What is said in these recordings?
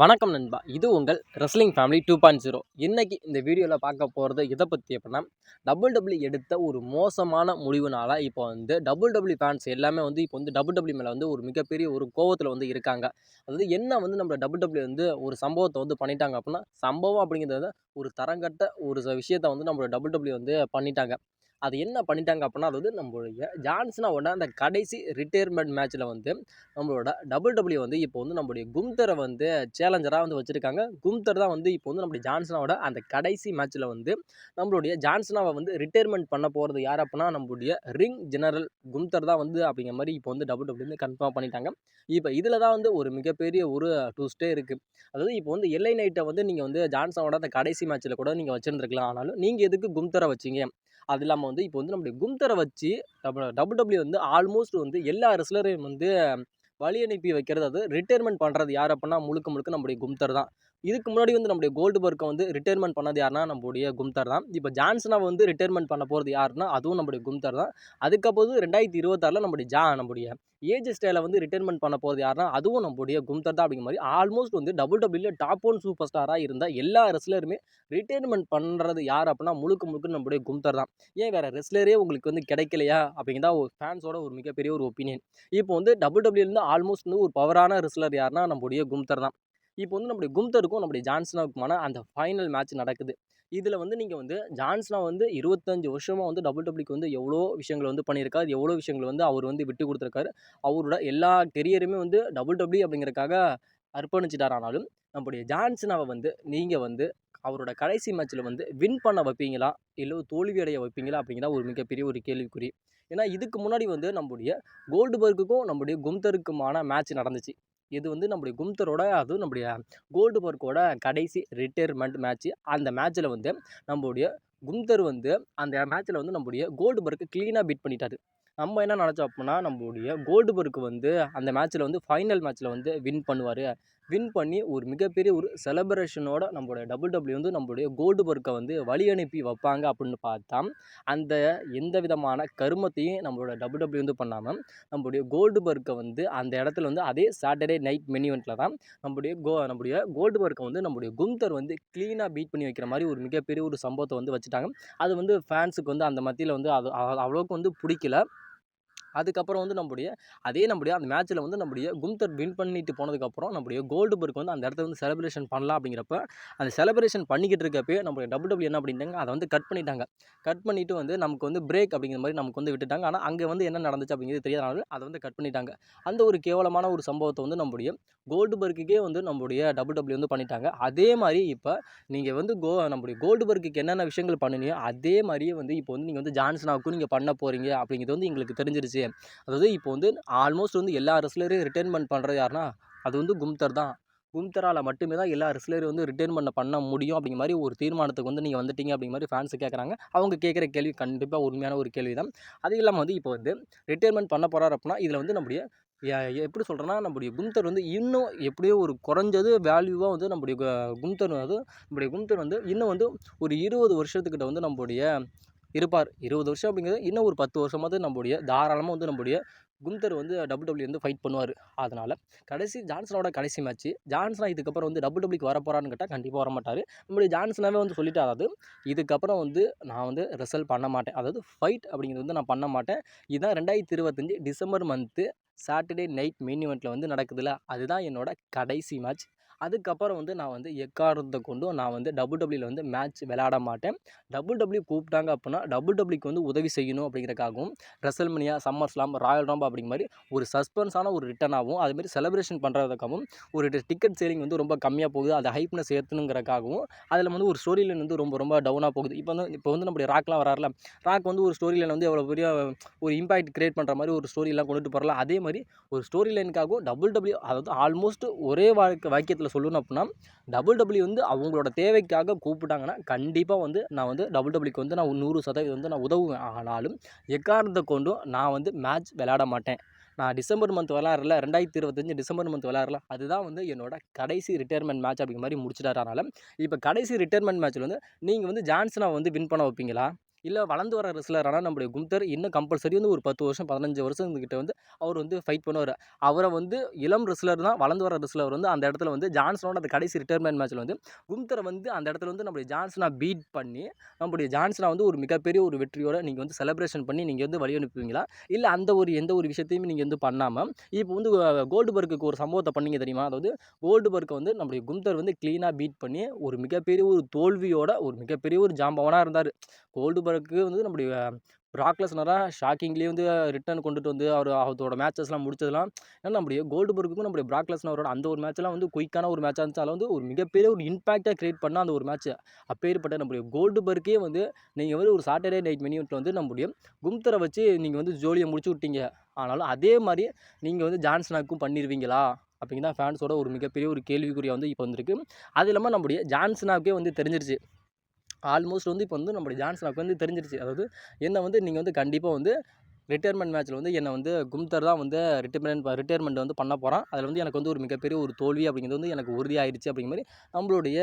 வணக்கம் நண்பா. இது உங்கள் wrestling family two point zero இன்றைக்கி இந்த வீடியோவில் பார்க்க போகிறது இதை பற்றி எப்படின்னா டபுள் டபுள்யூ எடுத்த ஒரு மோசமான முடிவுனால் இப்போ வந்து டபுள் டபுள்யூ ஃபேன்ஸ் எல்லாமே வந்து இப்போ வந்து டபுள் டபுள்யூ மேலே வந்து ஒரு மிகப்பெரிய ஒரு கோவத்தில் வந்து இருக்காங்க. அதாவது என்ன வந்து நம்ம டபுள் டபுள்யூ வந்து ஒரு சம்பவத்தை வந்து பண்ணிட்டாங்க அப்படின்னா சம்பவம் அப்படிங்கிறது ஒரு தரங்கட்ட ஒரு ச விஷயத்தை வந்து நம்மளோட டபுள் டபுள்யூ வந்து பண்ணிட்டாங்க. அது என்ன பண்ணிட்டாங்க அப்படின்னா அதாவது நம்மளுடைய ஜான்சனாவோட அந்த கடைசி ரிட்டையர்மெண்ட் மேட்ச்சில் வந்து நம்மளோட டபுள் டபுள்யூ வந்து இப்போ வந்து நம்மளுடைய கும்தரை வந்து சேலஞ்சராக வந்து வச்சுருக்காங்க. கும்தர் தான் வந்து இப்போ வந்து நம்மளுடைய ஜான்சனாவோட அந்த கடைசி மேட்ச்சில் வந்து நம்மளுடைய ஜான்சனாவை வந்து ரிட்டையர்மெண்ட் பண்ண போகிறது யார் அப்படின்னா நம்மளுடைய ரிங் ஜெனரல் கும்தர் தான் வந்து அப்படிங்கிற மாதிரி இப்போ வந்து டபுள் டபுள்யூ வந்து கன்ஃபார்ம் பண்ணிட்டாங்க. இப்போ இதில் தான் வந்து ஒரு மிகப்பெரிய ஒரு டூஸ்டே இருக்குது அதாவது இப்போ வந்து எல்ஐ நைட்டை வந்து நீங்கள் வந்து ஜான்சனோட அந்த கடைசி மேட்ச்சில் கூட நீங்கள் வச்சுருந்துருக்கலாம். ஆனாலும் நீங்கள் எதுக்கு கும்தரை வச்சிங்க? அது இல்லாமல் வந்து இப்போ வந்து நம்முடைய கும்தரை வச்சு டபுள் டபுள் டபுள்யூ வந்து ஆல்மோஸ்ட் வந்து எல்லா ரெஸ்லரையும் வந்து வழி அனுப்பி வைக்கிறது. அது ரிட்டையர்மெண்ட் பண்ணுறது யார் அப்படின்னா முழுக்க முழுக்க நம்முடைய கும்தர் தான். இதுக்கு முன்னாடி வந்து நம்முடைய கோல்டு பர்க்கை வந்து ரிட்டையர்மெண்ட் பண்ணது யாருன்னா நம்முடைய கும்தர் தான். இப்போ ஜான்சனை வந்து ரிட்டையர்மெண்ட் பண்ண போகிறது யாருன்னா அதுவும் நம்முடைய கும்தர் தான். அதுக்கப்புறம் ரெண்டாயிரத்தி இருபத்தாறில் நம்முடைய ஜா நம்முடைய ஏஜ் ஸ்டைலை வந்து ரிட்டைர்மெண்ட் பண்ண போகிறது யாருன்னா அதுவும் நம்முடைய கும்தர் தான் அப்படிங்கிற மாதிரி ஆல்மோஸ்ட் வந்து double W top one super ஸ்டாராக இருந்தால் எல்லா ரெஸ்லருமே ரிட்டைர்மெண்ட் பண்ணுறது யார் அப்படின்னா முழுக்க முழுக்க நம்முடைய கும்தர் தான். ஏன் வேறு ரெஸ்லரே உங்களுக்கு வந்து கிடைக்கலையா அப்படிங்கிறதா ஒரு ஃபேன்ஸோட ஒரு மிகப்பெரிய ஒரு ஒப்பீனியன் இப்போ வந்து டபுள் டபுள்யூலேருந்து ஆல்மோஸ்ட் வந்து ஒரு பவரான ரெஸ்லர் யாருன்னா நம்மளுடைய கும்தர் தான். இப்போ வந்து நம்முடைய கும்தருக்கும் நம்முடைய ஜான்சனாவுக்குமான அந்த ஃபைனல் மேட்ச் நடக்குது. இதில் வந்து நீங்கள் வந்து ஜான்சனா வந்து இருபத்தஞ்சு வருஷமாக வந்து டபுள் டபுள்யூக்கு வந்து எவ்வளோ விஷயங்களை வந்து பண்ணியிருக்காரு எவ்வளோ விஷயங்களை வந்து அவர் வந்து விட்டு கொடுத்துருக்காரு அவரோட எல்லா கெரியருமே வந்து டபுள் டபுள்யூ அப்படிங்கிறக்காக அர்ப்பணிச்சிட்டார். ஆனாலும் நம்முடைய ஜான்சனாவை வந்து நீங்கள் வந்து அவரோட கடைசி மேட்ச்சில் வந்து வின் பண்ண வைப்பீங்களா இல்லை தோல்வி அடைய வைப்பீங்களா அப்படிங்கிற ஒரு மிகப்பெரிய ஒரு கேள்விக்குறி. ஏன்னா இதுக்கு முன்னாடி வந்து நம்முடைய கோல்டுபர்க்குக்கும் நம்முடைய கும்தருக்குமான மேட்ச் நடந்துச்சு. இது வந்து நம்முடைய கும்தரோட அதுவும் நம்முடைய கோல்டு பர்க்கோட கடைசி ரிட்டையர்மெண்ட் மேட்ச்சு அந்த மேட்ச்சில் வந்து நம்மளுடைய கும்தர் வந்து அந்த மேட்ச்சில் வந்து நம்முடைய கோல்டு பர்க்கு க்ளீனாக பீட் பண்ணிட்டாரு. நம்ம என்ன நினச்சோம் அப்படின்னா நம்மளுடைய கோல்டு பர்க்கு வந்து அந்த மேட்ச்சில் வந்து ஃபைனல் மேட்ச்சில் வந்து வின் பண்ணுவார். வின் பண்ணி ஒரு மிகப்பெரிய ஒரு செலப்ரேஷனோட நம்மளோட டபுள் டபுள்யூ வந்து நம்மளுடைய கோல்டு பர்க்கை வந்து வழி அனுப்பி வைப்பாங்க அப்படின்னு பார்த்தா அந்த எந்த விதமான கருமத்தையும் நம்மளோட டபுள் டபுள்யூ வந்து பண்ணாமல் நம்மளுடைய கோல்டு பர்க்கை வந்து அந்த இடத்துல வந்து அதே சாட்டர்டே நைட் மெனிவெண்ட்டில் தான் நம்முடைய கோ நம்முடைய கோல்டு பர்க்கை வந்து நம்முடைய கும்தர் வந்து க்ளீனாக பீட் பண்ணி வைக்கிற மாதிரி ஒரு மிகப்பெரிய ஒரு சம்பவத்தை வந்து வச்சுட்டாங்க. அது வந்து ஃபேன்ஸுக்கு வந்து அந்த மத்தியில் வந்து அது அவ்வளோக்கு வந்து பிடிக்கல. அதுக்கப்புறம் வந்து நம்முடைய அதே நம்முடைய அந்த மேட்ச்சில் வந்து நம்முடைய கும்தர் வின் பண்ணிட்டு போனதுக்கப்புறம் நம்முடைய கோல்டு பர்க் வந்து அந்த இடத்துல வந்து செலிப்ரேஷன் பண்ணலாம் அப்படிங்கிறப்ப அந்த செலிப்ரேஷன் பண்ணிக்கிட்டு இருக்கப்பே நம்மளுடைய டபுள் டபுள்யூ என்ன பண்ணிட்டாங்க? அதை வந்து கட் பண்ணிட்டாங்க. கட் பண்ணிவிட்டு வந்து நமக்கு வந்து பிரேக் அப்படிங்கிற மாதிரி நமக்கு வந்து விட்டுட்டாங்க. ஆனால் அங்கே வந்து என்ன நடந்துச்சு அப்படிங்கிறது தெரியாதனால அதை வந்து கட் பண்ணிட்டாங்க. அந்த ஒரு கேவலமான ஒரு சம்பவத்தை வந்து நம்முடைய கோல்டு பர்க்குக்கே வந்து நம்முடைய டபுள் டபுள்யூ வந்து பண்ணிட்டாங்க. அதே மாதிரி இப்போ நீங்கள் வந்து கோ நம்முடைய கோல்டு பர்க்குக்கு என்னென்ன விஷயங்கள் பண்ணினியோ அதே மாதிரியே வந்து இப்போ வந்து நீங்கள் வந்து ஜான்சனாவுக்கும் நீங்கள் பண்ண போகிறீங்க அப்படிங்கிறது வந்து எங்களுக்கு தெரிஞ்சிருச்சு. அதாவது இப்போ வந்து ஆல்மோஸ்ட் வந்து எல்லா ரெஸ்லரையும் ரிட்டைர்மெண்ட் பண்ணுறது யாருன்னா அது வந்து கும்தர் தான். கும்தரால் மட்டுமே தான் எல்லா ரெஸ்லரையும் வந்து ரிட்டைன் பண்ண பண்ண முடியும் அப்படிங்கிற மாதிரி ஒரு தீர்மானத்துக்கு வந்து நீங்கள் வந்துட்டீங்க அப்படிங்கிற மாதிரி ஃபேன்ஸ் கேட்குறாங்க அவங்க கேட்குற கேள்வி கண்டிப்பாக உண்மையான ஒரு கேள்வி தான். அது இல்லாமல் வந்து இப்போ வந்து ரிட்டைர்மெண்ட் பண்ண போகிறார் அப்படின்னா இதில் வந்து நம்முடைய எப்படி சொல்கிறேன்னா நம்முடைய கும்தர் வந்து இன்னும் எப்படியோ ஒரு குறைஞ்சது வேல்யூவாக வந்து நம்முடைய கும்தர் வந்து நம்முடைய கும்தர் வந்து இன்னும் வந்து ஒரு இருபது வருஷத்துக்கிட்ட வந்து நம்முடைய இருப்பார். இருபது வருஷம் அப்படிங்கிறது இன்னும் ஒரு பத்து வருஷமாவது நம்முடைய தாராளமாக வந்து நம்முடைய குந்தர் வந்து டபுள் டபுள்யூ வந்து ஃபைட் பண்ணுவார். அதனால் கடைசி ஜான்சனோட கடைசி மேட்ச்சு ஜான்சனா இதுக்கப்புறம் வந்து டபுள் டபுள்யூக்கு வர போகிறான்னு கேட்டால் கண்டிப்பாக வர மாட்டார் நம்மளுடைய ஜான்சனாவே வந்து சொல்லிட்டு அதாவது இதுக்கப்புறம் வந்து நான் வந்து ரிசல்ட் பண்ண மாட்டேன். அதாவது ஃபைட் அப்படிங்கிறது வந்து நான் பண்ண மாட்டேன். இதுதான் ரெண்டாயிரத்தி இருபத்தஞ்சி December month Saturday night main இவெண்ட்டில் வந்து நடக்குதுல்ல? அதுதான் என்னோட கடைசி மேட்ச் அதுக்கப்புறம் வந்து நான் வந்து எக்காரணத்தை கொண்டும் நான் வந்து டபுள் டபுள்யூவில் வந்து மேட்ச் விளையாட மாட்டேன். டபுள் டபுள்யூ கூப்பிட்டாங்க அப்படின்னா டபுள் டபுள்யூக்கு வந்து உதவி செய்யணும் அப்படிங்கிறக்காகவும் WrestleMania SummerSlam Royal rumble அப்படிங்கிற மாதிரி ஒரு சஸ்பென்ஸான ஒரு ரிட்டர்னாகவும் அதுமாரி செலிப்ரேஷன் பண்ணுறதுக்காகவும் ஒரு டிக்கெட் சேலிங் வந்து ரொம்ப கம்மியாக போகுது. அதை ஹைப்னஸ் ஏற்றணுங்கிறக்காகவும் அதில் வந்து ஒரு ஸ்டோரி லைன் வந்து ரொம்ப ரொம்ப டவுனாக போகுது. இப்போ வந்து இப்போ வந்து நம்முடைய ராக்லாம் வராருல ராக் வந்து ஒரு ஸ்டோரி லைன் வந்து எவ்வளோ பெரிய ஒரு இம்பாக்ட் கிரியேட் பண்ணுற மாதிரி ஒரு ஸ்டோரிலாம் கொண்டுட்டு போகிறல அதே மாதிரி ஒரு ஸ்டோரி லைனுக்காகவும் டபுள் டபுள்யூ அதாவது ஆல்மோஸ்ட் ஒரே வாழ்க்கை வாக்கியத்தில் சொல்லணும் அப்படின்னா டபுள் டபுள்யூ வந்து அவங்களோட தேவைக்காக கூப்பிட்டாங்கன்னா கண்டிப்பாக வந்து நான் வந்து டபுள் டபுள்யூக்கு வந்து நான் நூறு சதவீதம் வந்து நான் உதவுவேன். ஆனாலும் எக்காரணத்தை கொண்டும் நான் வந்து மேட்ச் விளையாட மாட்டேன். நான் டிசம்பர் மந்த் விளாட்றல ரெண்டாயிரத்தி இருபத்தஞ்சி டிசம்பர் மந்த் விளாட்றல அதுதான் வந்து என்னோட கடைசி ரிட்டையர்மெண்ட் மேட்ச் அப்படிங்கிற மாதிரி முடிச்சிட்டாரு. அதனால் இப்போ கடைசி ரிட்டையர்மெண்ட் மேட்ச்சில் வந்து நீங்கள் வந்து ஜான்சனை வந்து வின் பண்ண வைப்பீங்களா? இல்லை வளர்ந்து வர ரெஸ்லரான நம்முடைய கும்தர் இன்னும் கம்பல்சரி வந்து ஒரு பத்து வருஷம் பதினஞ்சு வருஷம் கிட்ட வந்து அவர் வந்து ஃபைட் பண்ணுவார். அவரை வந்து இளம் ரெஸ்லர் தான் வளர்ந்து வர ரெஸ்லர் வந்து அந்த இடத்துல வந்து ஜான்சனோட அந்த கடைசி ரிட்டைர்மெண்ட் மேட்ச்சில் வந்து கும்தரை வந்து அந்த இடத்துல வந்து நம்முடைய ஜான்சனா பீட் பண்ணி நம்முடைய ஜான்சனா வந்து ஒரு மிகப்பெரிய ஒரு வெற்றியோட நீங்கள் வந்து செலிப்ரேஷன் பண்ணி நீங்கள் வந்து வழி அனுப்புவீங்களா இல்லை அந்த ஒரு எந்த ஒரு விஷயத்தையுமே நீங்கள் வந்து பண்ணாமல் இப்போ வந்து கோல்டுபர்க்கு ஒரு சம்பவத்தை பண்ணீங்க தெரியுமா? அதாவது கோல்டுபர்க்கை வந்து நம்முடைய கும்தர் வந்து க்ளீனாக பீட் பண்ணி ஒரு மிகப்பெரிய ஒரு தோல்வியோட ஒரு மிகப்பெரிய ஒரு ஜாம்பவனாக இருந்தார். அவருக்கு வந்து நம்முடைய ராக்லஸ்னராக ஷாக்கிங்லேயே வந்து ரிட்டர்ன் கொண்டுட்டு வந்து அவர் அவரோட மேட்சஸ்லாம் முடிச்சதெல்லாம் ஏன்னா நம்முடைய கோல்டுபர்க்குக்கும் நம்முடைய ப்ராக்லஸ்னரோட அந்த ஒரு மேட்ச்லாம் வந்து குயிக்கான ஒரு மேட்சாக இருந்துச்சு. அதில் வந்து ஒரு மிகப்பெரிய ஒரு இம்பாக்டாக கிரியேட் பண்ண அந்த ஒரு மேட்ச் அப்பேற்பட்ட நம்முடைய கோல்டுபர்க்கே வந்து நீங்கள் வந்து ஒரு சாட்டர்டே நைட் மினிட்ல வந்து நம்முடைய கும்தரை வச்சு நீங்கள் வந்து ஜோலியை முடிச்சு விட்டீங்க. ஆனாலும் அதே மாதிரி நீங்கள் வந்து ஜான்சனாக்கும் பண்ணிடுவீங்களா அப்படிங்க ஃபேன்ஸோட ஒரு மிகப்பெரிய ஒரு கேள்விக்குறியாக வந்து இப்போ வந்திருக்கு. அது இல்லாமல் நம்முடைய ஜான்சனாக்கே வந்து தெரிஞ்சிருச்சு. ஆல்மோஸ்ட் வந்து இப்போ வந்து நம்மளுடைய ஜான்சனாக்கு வந்து தெரிஞ்சிருச்சு. அதாவது என்ன வந்து நீங்கள் வந்து கண்டிப்பாக வந்து ரிட்டையர்மெண்ட் மேட்ச்சில் வந்து என்னை வந்து கும்தர் தான் வந்து ரிட்டைர்மெண்ட் ரிட்டையர்மெண்ட் வந்து பண்ண போகிறான் அதில் வந்து எனக்கு வந்து ஒரு மிகப்பெரிய ஒரு தோல்வி அப்படிங்கிறது வந்து எனக்கு உறுதியாயிருச்சு அப்படிங்கிற மாதிரி நம்மளுடைய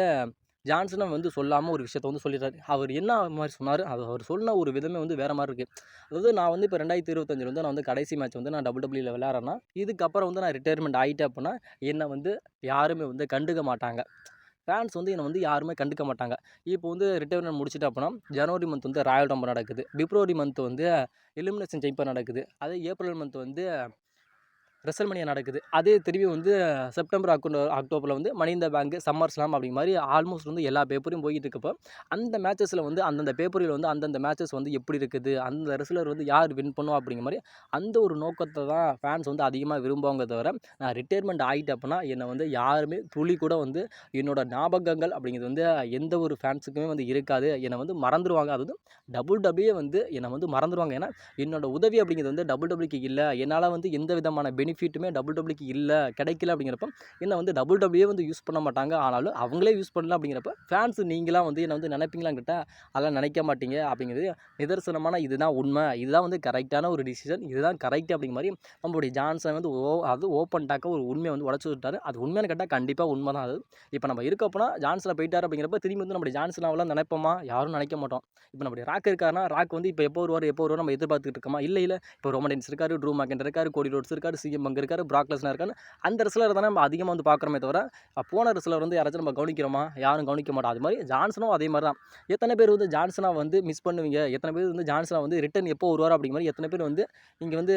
ஜான்சனும் வந்து சொல்லாமல் ஒரு விஷயத்த வந்து சொல்லிடுறாரு. அவர் என்ன மாதிரி சொன்னார்? அது அவர் சொன்ன ஒரு விதமே வந்து வேறு மாதிரி இருக்குது அதாவது நான் வந்து இப்போ ரெண்டாயிரத்தி இருபத்தஞ்சில் வந்து நான் வந்து கடைசி மேட்ச் வந்து நான் டபுள் டபுள்யூவில் விளையாடுறேன்னா இதுக்கப்புறம் வந்து நான் ரிட்டையர்மெண்ட் ஆகிட்டேன் அப்படின்னா என்னை வந்து யாருமே வந்து கண்டுக்க மாட்டாங்க. ஃபேன்ஸ் வந்து என்னை வந்து யாருமே கண்டுக்க மாட்டாங்க. இப்போ வந்து ரிட்டையர்மெண்ட் முடிச்சுட்டு அப்படின்னா ஜனவரி மந்த் வந்து ராயல் ரம்பர் நடக்குது. பிப்ரவரி மந்த் வந்து எலிமினேஷன் ஜெயிப்பர் நடக்குது. அதே ஏப்ரல் மந்த் வந்து ரெசல்மனியா நடக்குது. அதே திரும்பி வந்து செப்டம்பர் அக்டோ அக்டோபரில் வந்து மணிந்த பேங்க் சம்மர் ஸ்லாம் அப்படிங்கிற மாதிரி ஆல்மோஸ்ட் வந்து எல்லா பேப்பரையும் போயிட்டு இருக்கப்போ அந்த மேட்சஸில் வந்து அந்தந்த பேப்பரில் வந்து அந்தந்த மேட்சஸ் வந்து எப்படி இருக்குது அந்த ரெஸ்லர் வந்து யார் வின் பண்ணும் அப்படிங்கிற மாதிரி அந்த ஒரு நோக்கத்தை தான் ஃபேன்ஸ் வந்து அதிகமாக விரும்புவாங்க தவிர நான் ரிட்டையர்மெண்ட் ஆகிட்டேன் அப்படின்னா என்னை வந்து யாருமே துளி கூட வந்து என்னோடய ஞாபகங்கள் அப்படிங்கிறது வந்து எந்த ஒரு ஃபேன்ஸுக்குமே வந்து இருக்காது. என்னை வந்து மறந்துடுவாங்க அது வந்து டபுள் டபுள்யூ வந்து என்னை வந்து மறந்துடுவாங்க ஏன்னா என்னோடய உதவி அப்படிங்கிறது வந்து டபுள் டபுள்யூக்கு இல்லை. என்னால் வந்து எந்த விதமான பெனிஃபிட்டுமே டபுள் டபுள்யூக்கு இல்லை கிடைக்கல அப்படிங்கிறப்ப என்ன வந்து டபுள் டபுள்யூ வந்து யூஸ் பண்ண மாட்டாங்க. ஆனாலும் அவங்களே யூஸ் பண்ணல அப்படிங்கிறப்ப ஃபேன்ஸ் நீங்களாம் வந்து என்னை வந்து நினைப்பீங்களான்னு கேட்டால் அதெல்லாம் நினைக்க மாட்டீங்க அப்படிங்கிறது நிதர்சனமான இதுதான் உண்மை. இதுதான் வந்து கரெக்டான ஒரு டிசிஷன் இதுதான் கரெக்ட் அப்படிங்கிற மாதிரி நம்மளுடைய ஜான்சன் வந்து ஓ அது ஓப்பன் டாக்க ஒரு உண்மையை வந்து உடச்சி விட்டார். அது உண்மையான கேட்டால் கண்டிப்பாக உண்மை தான் அது. இப்போ நம்ம இருக்கப்போனா ஜான்சனில் போயிட்டார் அப்படிங்கிறப்ப திரும்பி வந்து நம்மளுடைய ஜான்சனாவெல்லாம் நினைப்போமா? யாரும் நினைக்க மாட்டோம். இப்போ நம்மளுடைய ராக் இருக்காருன்னா ராக் வந்து இப்போ எப்போ வருவார் எப்போ வருவார் நம்ம எதிர்பார்த்துட்டு இருக்கோமா? இல்லை இல்லை. இப்போ ரோமடென்ஸ் இருக்காரு ட்ரூ மாக்கெண்ட் இருக்காரு கோடி ரோட்ஸ் இருக்காரு சிஎம் அங்கே இருக்கார் ப்ராக்லஸ்னா இருக்கான்னு அந்த ரிசலர் தானே நம்ம அதிகமாக வந்து பார்க்குறோமே தவிர போன ரிசலர் வந்து யாராச்சும் நம்ம கவனிக்கிறோமா? யாரும் கவனிக்க மாட்டோம் அது மாதிரி ஜான்சனும் அதே மாதிரி தான். எத்தனை பேர் வந்து ஜான்சனா வந்து மிஸ் பண்ணுவீங்க? எத்தனை பேர் வந்து ஜான்சனா வந்து ரிட்டன் எப்போ வருவார் அப்படிங்கிற மாதிரி எத்தனை பேர் வந்து நீங்கள் வந்து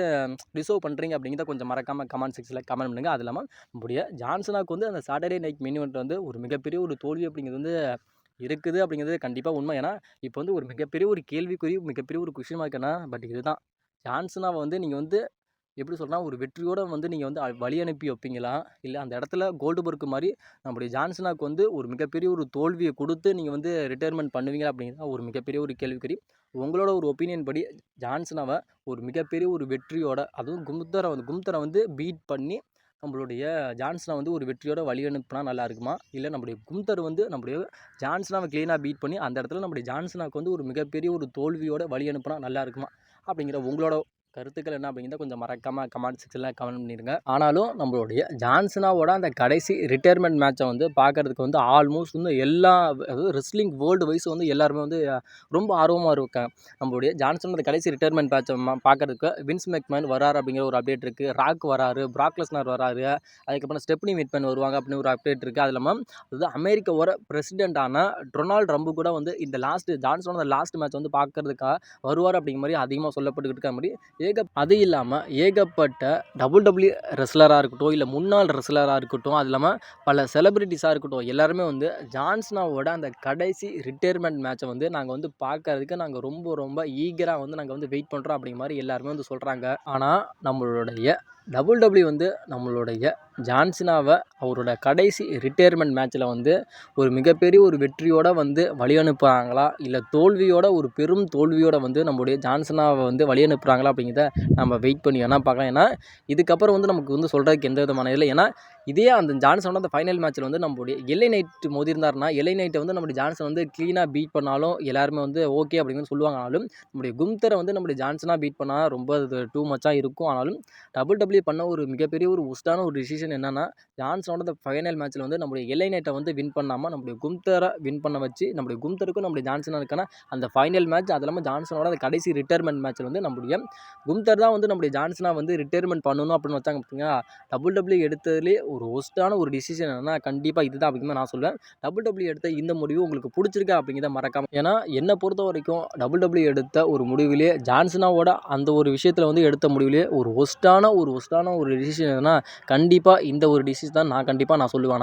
ரிசர்வ் பண்ணுறீங்க அப்படிங்கிறத கொஞ்சம் மறக்காமல் கமெண்ட் செக்ஷனில் கமெண்ட் பண்ணுங்கள் அது இல்லாமல் நம்முடைய ஜான்சனாக்கு வந்து அந்த சாட்டர்டே நைட் மினிவெண்ட் வந்து ஒரு மிகப்பெரிய ஒரு தோல்வி அப்படிங்கிறது வந்து இருக்குது அப்படிங்கிறது கண்டிப்பாக உண்மை. ஏன்னா இப்போ வந்து ஒரு மிகப்பெரிய ஒரு கேள்விக்குறி மிகப்பெரிய ஒரு கொஷின் மார்க்குன்னா பட் இதுதான் ஜான்சனாவை வந்து நீங்கள் வந்து எப்படி சொல்கிறா ஒரு வெற்றியோடு வந்து நீங்கள் வந்து வழி அனுப்பி வைப்பீங்களா? இல்லை அந்த இடத்துல கோல்டுபர்க் மாதிரி நம்முடைய ஜான்சனாக்கு வந்து ஒரு மிகப்பெரிய ஒரு தோல்வியை கொடுத்து நீங்கள் வந்து ரிட்டையர்மெண்ட் பண்ணுவீங்களா அப்படிங்கிறது ஒரு மிகப்பெரிய ஒரு கேள்விக்குறி. உங்களோட ஒரு ஒப்பீனியன் படி ஜான்சனாவை ஒரு மிகப்பெரிய ஒரு வெற்றியோட அதுவும் கும்தரை வந்து கும்தரை வந்து பீட் பண்ணி நம்மளுடைய ஜான்சனை வந்து ஒரு வெற்றியோட வழி அனுப்புனா நல்லா இருக்குமா? இல்லை நம்முடைய கும்தர் வந்து நம்முடைய ஜான்சனாவை க்ளீனாக பீட் பண்ணி அந்த இடத்துல நம்முடைய ஜான்சனாக்கு வந்து ஒரு மிகப்பெரிய ஒரு தோல்வியோட வழி அனுப்புனா நல்லா இருக்குமா? அப்படிங்கிற உங்களோட கருத்துக்கள் என்ன அப்படிங்கிறத கொஞ்சம் மறக்காமல் கமெண்ட் செக்ஷனில் கமெண்ட் பண்ணிடுங்க. ஆனாலும் நம்மளுடைய ஜான்சனாவோட அந்த கடைசி ரிட்டையர்மெண்ட் மேட்சை வந்து பார்க்கறதுக்கு வந்து ஆல்மோஸ்ட் வந்து எல்லா அதாவது ரெஸ்லிங் வேர்ல்டு வைஸ் வந்து எல்லாருமே வந்து ரொம்ப ஆர்வமாக இருக்காங்க. நம்மளுடைய ஜான்சனோட அந்த கடைசி ரிட்டையர்மெண்ட் மேட்சை பார்க்கறதுக்கு வின்ஸ் மெக்மேன் வராரு அப்படிங்கிற ஒரு அப்டேட் இருக்குது ராக் வராரு பிராக்லஸ்னர் வராரு அதுக்கப்புறம் ஸ்டெப்னி மிட்மேன் வருவாங்க அப்படின்னு ஒரு அப்டேட் இருக்குது அது இல்லாமல் அதாவது அமெரிக்காவோட பிரசிடென்டான டொனால்ட் ரம்பு கூட வந்து இந்த லாஸ்ட் ஜான்சனோட அந்த லாஸ்ட் மேட்ச் வந்து பார்க்கறதுக்காக வருவார் அப்படிங்கிற மாதிரி அதிகமாக சொல்லப்பட்டுக்கிட்டு இருக்க மாதிரி ஏக அது இல்லாமல் ஏகப்பட்ட டபுள் டபுள்யூ ரெஸ்லராக இருக்கட்டும் இல்லை முன்னாள் ரெஸ்லராக இருக்கட்டும் அது இல்லாமல் பல செலிப்ரிட்டிஸாக இருக்கட்டும் எல்லாருமே வந்து ஜான்ஸ்னாவோட அந்த கடைசி ரிட்டையர்மெண்ட் மேட்சை வந்து நாங்கள் வந்து பார்க்கறதுக்கு நாங்கள் ரொம்ப ரொம்ப ஈகராக வந்து நாங்கள் வந்து வெயிட் பண்ணுறோம் அப்படிங்கிற மாதிரி எல்லாருமே வந்து சொல்கிறாங்க ஆனால் நம்மளுடைய டபுள் டபுள்யூ வந்து நம்மளுடைய ஜான்சினாவை அவரோட கடைசி ரிட்டையர்மெண்ட் மேட்ச்சில் வந்து ஒரு மிகப்பெரிய ஒரு வெற்றியோட வந்து வழி அனுப்புகிறாங்களா இல்லை தோல்வியோட ஒரு பெரும் தோல்வியோட வந்து நம்மளுடைய ஜான்சனாவை வந்து வழி அனுப்புகிறாங்களா அப்படிங்கிறத நம்ம வெயிட் பண்ணி வேணால் பார்க்கலாம். ஏன்னா இதுக்கப்புறம் வந்து நமக்கு வந்து சொல்கிறதுக்கு எந்த விதமான இல்லை. ஏன்னா இதே அந்த ஜான்சனோட அந்த ஃபைனல் மேட்ச்சில் வந்து நம்மளுடைய எல்லை நைட் மோதிருந்தாருன்னா எல்லை நைட்டை வந்து நம்முடைய ஜான்சன் வந்து க்ளீனாக பீட் பண்ணாலும் எல்லாருமே வந்து ஓகே அப்படின்னு சொல்லுவாங்க ஆனாலும் நம்முடைய கும்தரை வந்து நம்முடைய ஜான்சனாக பீட் பண்ணால் ரொம்ப அது டூ மச்சாக இருக்கும். ஆனாலும் டபுள் டபுள்யூ பண்ண ஒரு மிகப்பெரிய ஒரு உஸ்டான ஒரு டிசிஷன் என்னென்னா ஜான்சனோட அந்த ஃபைனல் மேட்ச்சில் வந்து நம்முடைய எல்லை நைட்டை வந்து வின் பண்ணாமல் நம்முடைய கும்தரை வின் பண்ண வச்சு நம்முடைய கும்தருக்கும் நம்முடைய ஜான்சனுக்கான அந்த ஃபைனல் மேட்ச் அது இல்லாமல் ஜான்சனோட அந்த கடைசி ரிட்டையர்மெண்ட் மேட்ச்சில் வந்து நம்முடைய கும்தர் தான் வந்து நம்முடைய ஜான்சனாக வந்து ரிட்டையர்மெண்ட் பண்ணணும் அப்படின்னு வச்சாங்க பார்த்தீங்களா? டபுள் டபுள்யூ எடுத்ததுலேயே ஒரு ஒஸ்ட்டான ஒரு டிசிஷன் என்னன்னா கண்டிப்பாக இதுதான் அப்படின்னு நான் சொல்லுவேன் டபுள் டபிள்யூ எடுத்த இந்த முடிவு உங்களுக்கு பிடிச்சிருக்கா அப்படிங்கிறத மறக்காம ஏன்னா என்னை பொறுத்த வரைக்கும் டபுள் டபிள்யூ எடுத்த ஒரு முடிவிலே ஜான்சனாவோட அந்த ஒரு விஷயத்தில் வந்து எடுத்த முடிவிலே ஒரு ஒஸ்ட்டான ஒரு ஒஸ்ட்டான ஒரு டிசிஷன் எதுனா கண்டிப்பாக இந்த ஒரு டிசிஷன் தான் நான் கண்டிப்பாக நான் சொல்லுவேன்.